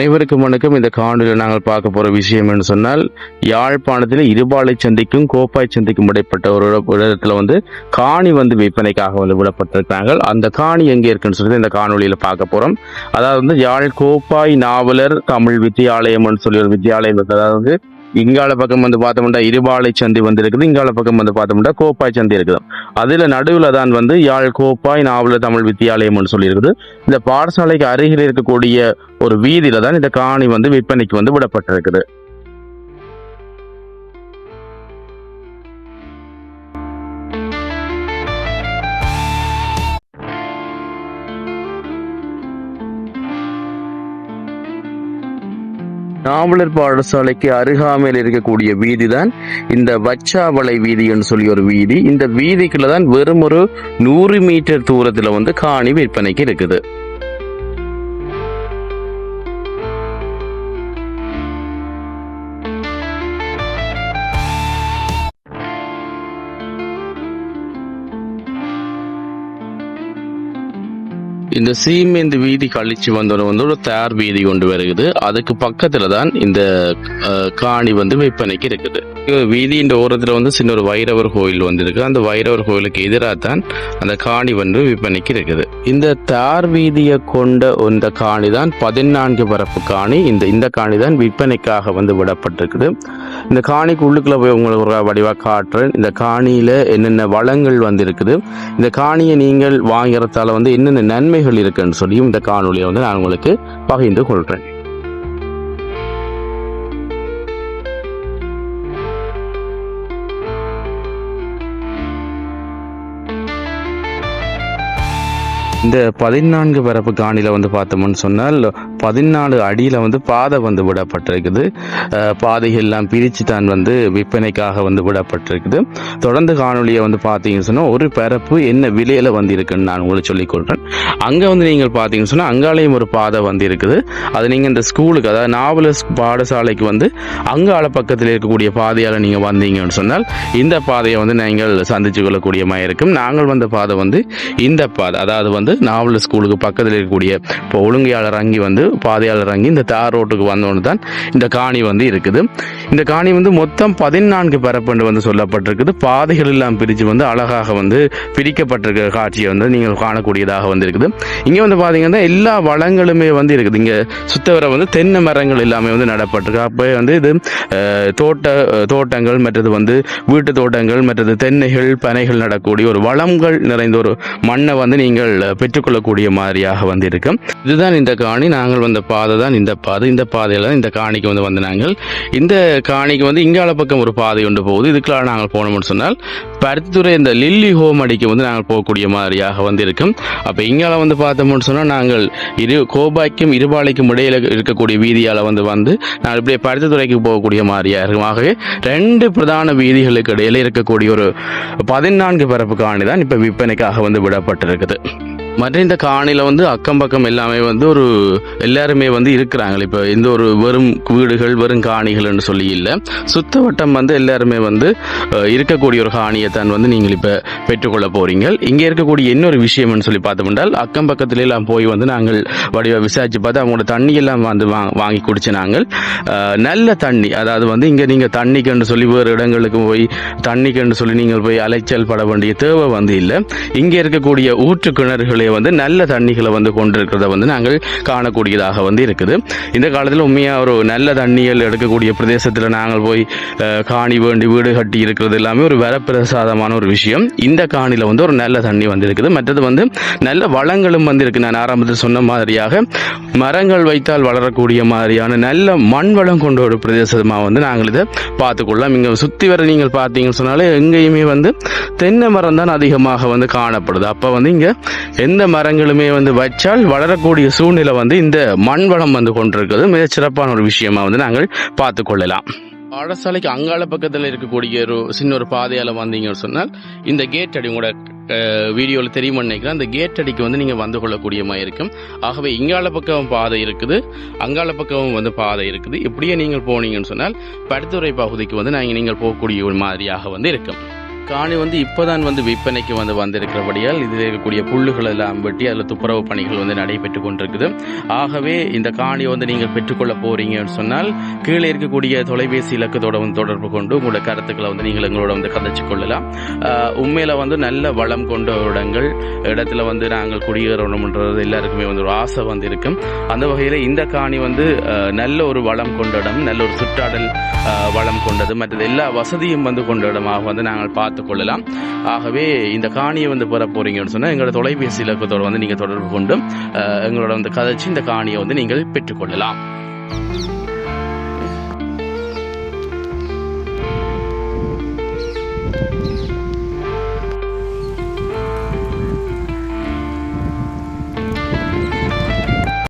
அனைவருக்கும் வணக்கம். இந்த காணொலியில் நாங்கள் பார்க்க போகிற விஷயம் என்று சொன்னால் யாழ்ப்பாணத்தில் இருபாலை சந்திக்கும் கோப்பாய் சந்திக்கும் இடைப்பட்ட ஒரு இடத்துல வந்து காணி வந்து விற்பனைக்காக வந்து விடப்பட்டிருக்காங்க அந்த காணி எங்கே இருக்குன்னு சொல்லி இந்த காணொலியில் பார்க்க போகிறோம் அதாவது வந்து யாழ் கோப்பாய் நாவலர் தமிழ் வித்தியாலயம்னு சொல்லி ஒரு வித்தியாலயம் அதாவது இங்கால பக்கம் வந்து பார்த்தோம்னா இருபாலை சந்தி வந்து இருக்குது இங்கால பக்கம் வந்து பார்த்தோம்னா கோப்பாய் சந்தி இருக்குது. அதில் நடுவில் தான் வந்து யாழ் கோப்பாய் நாவல தமிழ் வித்தியாலயம்னு சொல்லியிருக்குது. இந்த பாடசாலைக்கு அருகில் இருக்கக்கூடிய ஒரு வீதியில தான் இந்த காணி வந்து விற்பனைக்கு வந்து விடப்பட்டிருக்குது. நாவலர் பாடசாலைக்கு அருகாமையில் இருக்கக்கூடிய வீதி தான் இந்த வச்சாவளை வீதின்னு சொல்லி ஒரு வீதி. இந்த வீதிக்குள்ள தான் வெறும் ஒரு நூறு மீட்டர் தூரத்தில் வந்து காணி விற்பனைக்கு இருக்குது. இந்த சீமேந்து வீதி கழிச்சு வந்தோட வந்து ஒரு தயார் வீதி கொண்டு வருகிறது அதுக்கு பக்கத்துல தான் இந்த காணி வந்து விற்பனைக்கு இருக்குது. வீதியின் ஓரத்தில் வந்து சின்ன ஒரு வைரவர் கோயில் வந்திருக்கு. அந்த வைரவர் கோயிலுக்கு எதிராக தான் அந்த காணி வந்து விற்பனைக்கு இருக்குது. இந்த தார் வீதியை கொண்ட இந்த காணி தான் பதினான்கு பரப்பு காணி. இந்த இந்த காணி தான் விற்பனைக்காக வந்து விடப்பட்டிருக்குது. இந்த காணிக்கு உள்ளுக்குள்ள போய் உங்களுக்கு ஒரு வடிவாக காட்டுறேன். இந்த காணியில் என்னென்ன வளங்கள் வந்திருக்குது. இந்த காணியை நீங்கள் வாங்குறதால வந்து என்னென்ன நன்மைகள் இருக்குன்னு சொல்லியும் இந்த காணொலியை வந்து நான் உங்களுக்கு பகிர்ந்து கொள்கிறேன் இந்த பதினான்கு பரப்பு காணில வந்து பார்த்தோம்னு சொன்னால் பதினாலு அடியில் வந்து பாதை வந்து விடப்பட்டிருக்குது. பாதைகள்லாம் பிரித்து தான் வந்து விற்பனைக்காக வந்து விடப்பட்டிருக்குது. தொடர்ந்து காணொலியை வந்து பார்த்தீங்கன்னு சொன்னால் ஒரு பரப்பு என்ன விலையில் வந்து இருக்குன்னு நான் உங்களுக்கு சொல்லிக் கொள்கிறேன் அங்கே வந்து நீங்கள் பார்த்தீங்கன்னு சொன்னால் அங்காலையும் ஒரு பாதை வந்து இருக்குது அது நீங்கள் இந்த ஸ்கூலுக்கு அதாவது நாவலஸ் பாடசாலைக்கு வந்து அங்கால பக்கத்தில் இருக்கக்கூடிய பாதையால் நீங்கள் வந்தீங்கன்னு சொன்னால் இந்த பாதையை வந்து நீங்கள் சந்திச்சு கொள்ளக்கூடிய மாதிரி இருக்கும். நாங்கள் வந்த பாதை வந்து இந்த பாதை அதாவது வந்து நாவல் ஸ்கூலுக்கு பக்கத்தில் இருக்கக்கூடிய இப்போ ஒழுங்கையாளர் அங்கே வந்து பாதையாளர் இறங்கி இந்த தார் ரோட்டுக்கு வந்தோன்னு தான் இந்த காணி வந்து இருக்குது. இந்த காணி வந்து மொத்தம் பதினான்கு பரப்புண்டு வந்து சொல்லப்பட்டிருக்குது. பாதைகள் எல்லாம் பிரித்து வந்து அழகாக வந்து பிரிக்கப்பட்டிருக்கிற காட்சியை வந்து நீங்கள் காணக்கூடியதாக வந்து இருக்குது இங்கே வந்து பார்த்தீங்கன்னா எல்லா வளங்களுமே வந்து இருக்குது. இங்கே சுத்தவரை வந்து தென்னை மரங்கள் எல்லாமே வந்து நடப்பட்டிருக்கு. அப்போ வந்து இது தோட்ட தோட்டங்கள் மற்றது வந்து வீட்டு தோட்டங்கள் மற்றது தென்னைகள் பனைகள் நடக்கூடிய ஒரு வளங்கள் நிறைந்த ஒரு மண்ணை வந்து நீங்கள் பெற்றுக்கொள்ளக்கூடிய மாதிரியாக வந்து இருக்கும் இதுதான் இந்த காணி. நாங்கள் வந்த பாதை தான் இந்த பாதை. இந்த பாதையில் தான் இந்த காணிக்கு வந்து வந்து நாங்கள் இந்த காணிக்கு வந்து இங்கால பக்கம் ஒரு பாதை உண்டு போகுது. இதுக்குள்ள நாங்கள் போனோம்னு சொன்னால் பருத்தித்துறை இந்த லில்லி ஹோம் அடிக்கு வந்து நாங்கள் போகக்கூடிய மாதிரியாக வந்து இருக்கும் அப்போ இங்கால வந்து பார்த்தோம்னு சொன்னால் நாங்கள் இரு கோபாய்க்கும் இருபாலைக்கும் இடையில இருக்கக்கூடிய வீதியால் வந்து வந்து நாங்கள் இப்படியே பருத்தித்துறைக்கு போகக்கூடிய மாதிரியாக இருக்கும். ஆகவே ரெண்டு பிரதான வீதிகளுக்கு இடையில இருக்கக்கூடிய ஒரு பதினான்கு பரப்பு காணி தான் இப்போ விற்பனைக்காக வந்து விடப்பட்டிருக்குது. மற்ற இந்த காணியில் வந்து அக்கம் பக்கம் எல்லாமே வந்து ஒரு எல்லாருமே வந்து இருக்கிறாங்களே இப்போ எந்த ஒரு வெறும் வீடுகள் வெறும் காணிகள்னு சொல்லி இல்லை. சுத்தவட்டம் வந்து எல்லாருமே வந்து இருக்கக்கூடிய ஒரு காணியை தான் வந்து நீங்கள் இப்போ பெற்றுக்கொள்ள போறீங்க. இங்கே இருக்கக்கூடிய இன்னொரு விஷயம்னு சொல்லி பார்த்தோம்னால் அக்கம் பக்கத்துல எல்லாம் போய் வந்து நாங்கள் வடிவ விசாரிச்சு பார்த்து அவங்களோட தண்ணி எல்லாம் வந்து வா- வாங்கி குடிச்சு நாங்கள் நல்ல தண்ணி. அதாவது வந்து இங்கே நீங்கள் தண்ணிக்குன்னு சொல்லி வேறு இடங்களுக்கு போய் தண்ணிக்குன்னு சொல்லி நீங்கள் போய் அலைச்சல் பட வேண்டிய தேவை வந்து இல்லை. இங்கே இருக்கக்கூடிய ஊற்று கிணறுகளை வந்து நல்ல தண்ணிகளை வந்து கொண்டிருக்கிறத வந்து நாங்கள் காணக்கூடியதாக வந்து இருக்குது. இந்த காலத்தில் உண்மையாக ஒரு நல்ல தண்ணிகள் எடுக்கக்கூடிய பிரதேசத்தில் நாங்கள் போய் காணி வேண்டி வீடு கட்டி இருக்கிறது எல்லாமே ஒரு வரப்பிரசாதமான ஒரு விஷயம். இந்த காணியில் வந்து ஒரு நல்ல தண்ணி வந்து இருக்குது. மற்றது வந்து நல்ல வளங்களும் வந்து இருக்குது. நான் ஆரம்பத்தில் சொன்ன மாதிரியாக மரங்கள் வைத்தால் வளரக்கூடிய மாதிரியான நல்ல மண் வளம் கொண்ட ஒரு பிரதேசமாக வந்து நாங்கள் இதை பார்த்துக்கொள்ளலாம். இங்கே சுற்றி வர நீங்கள் பார்த்தீங்கன்னு சொன்னாலே எங்கேயுமே வந்து தென்னை மரம் தான் அதிகமாக வந்து காணப்படுது. அப்போ வந்து இங்கே எந்த மரங்களுமே வந்து வச்சால் வளரக்கூடிய சூழ்நிலை வந்து இந்த மண் வளம் வந்து கொண்டிருக்கிறது. மிகச்சிறப்பான ஒரு விஷயமா வந்து நாங்கள் பார்த்து கொள்ளலாம். பாடசாலைக்கு அங்காள பக்கத்தில் இருக்கக்கூடிய ஒரு சின்ன ஒரு பாதையால் வந்தீங்கன்னு சொன்னால் இந்த கேட் அடி உங்களோட வீடியோவில் தெரியுமா நினைக்கிறேன். அந்த கேட் அடிக்கு வந்து நீங்கள் வந்து கொள்ளக்கூடிய மாதிரி இருக்கும். ஆகவே இங்கால பக்கம் பாதை இருக்குது. அங்கால பக்கம் வந்து பாதை இருக்குது. இப்படியே நீங்கள் போனீங்கன்னு சொன்னால் படுத்துறை பகுதிக்கு வந்து நாங்கள் நீங்கள் போகக்கூடிய ஒரு மாதிரியாக வந்து இருக்கும். காணி வந்து இப்போதான் வந்து விற்பனைக்கு வந்து வந்திருக்கிறபடியால் இதில் இருக்கக்கூடிய புல்லுகள் எல்லாம் வெட்டி அதில் துப்புரவு பணிகள் வந்து நடைபெற்று கொண்டிருக்குது. ஆகவே இந்த காணி வந்து நீங்கள் பெற்றுக்கொள்ள போறீங்கன்னு சொன்னால் கீழே இருக்கக்கூடிய தொலைபேசி இலக்கத்தோட வந்து தொடர்பு கொண்டு உங்களோட கருத்துக்களை வந்து நீங்கள் எங்களோட வந்து கதைச்சு கொள்ளலாம். உண்மையில் உண்மையில வந்து நல்ல வளம் கொண்ட இடங்கள் இடத்துல வந்து நாங்கள் குடியேறணும்ன்றது எல்லாருக்குமே வந்து ஒரு ஆசை வந்து இருக்கும். அந்த வகையில் இந்த காணி வந்து நல்ல ஒரு வளம் கொண்ட இடம் நல்ல ஒரு சுற்றாடல் வளம் கொண்டது. மற்றது எல்லா வசதியும் வந்து கொண்ட இடமாக வந்து நாங்கள் பார்த்து கொள்ளலாம் ஆகவே இந்த காணியை வந்து பெற போறீங்கன்னு சொன்னால் எங்களோட தொலைபேசி இலக்கத்தோடு வந்து நீங்கள் தொடர்பு கொண்டு எங்களோட வந்து கதைச்சு இந்த காணியை வந்து நீங்கள் பெற்றுக்கொள்ளலாம்.